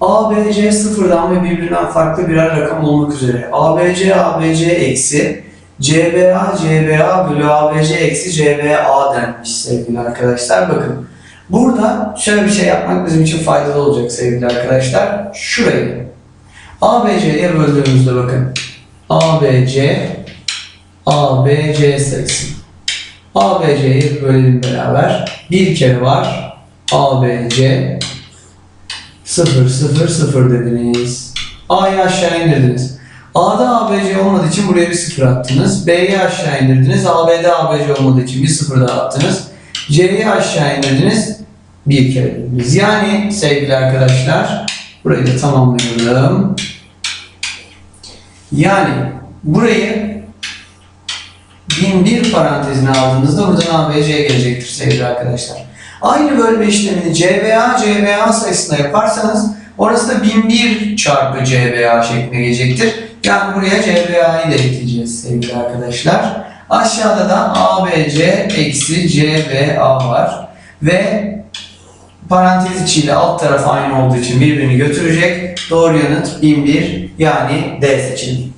ABC sıfırdan ve birbirinden farklı birer rakam olmak üzere. ABC, ABC eksi CBA, CBA bölü ABC eksi CBA denmiş sevgili arkadaşlar. Bakın burada şöyle bir şey yapmak bizim için faydalı olacak sevgili arkadaşlar. Şurayı ABC'ye böldüğümüzde bakın. ABC, ABC sayısı. ABC'yi bölelim beraber. Bir kere var. ABC 0 0 0 dediniz. A'yı aşağı indirdiniz. A'da ABC olmadığı için buraya bir 0 attınız. B'yi aşağı indirdiniz. AB'de ABC olmadığı için bir 0 daha attınız. C'yi aşağı indirdiniz. Bir kere dediniz. Yani sevgili arkadaşlar burayı da tamamlıyorum. Yani burayı 1001 parantezine aldığınızda buradan ABC gelecektir sevgili arkadaşlar. Aynı bölme işlemini CBA, CBA sayısına yaparsanız orası da 1001 çarpı CBA şeklinde gelecektir. Yani buraya CBA'yı da ekleyeceğiz sevgili arkadaşlar. Aşağıda da ABC eksi CBA var. Ve parantez içiyle alt taraf aynı olduğu için birbirini götürecek. Doğru yanıt 1001 yani D seçeneği.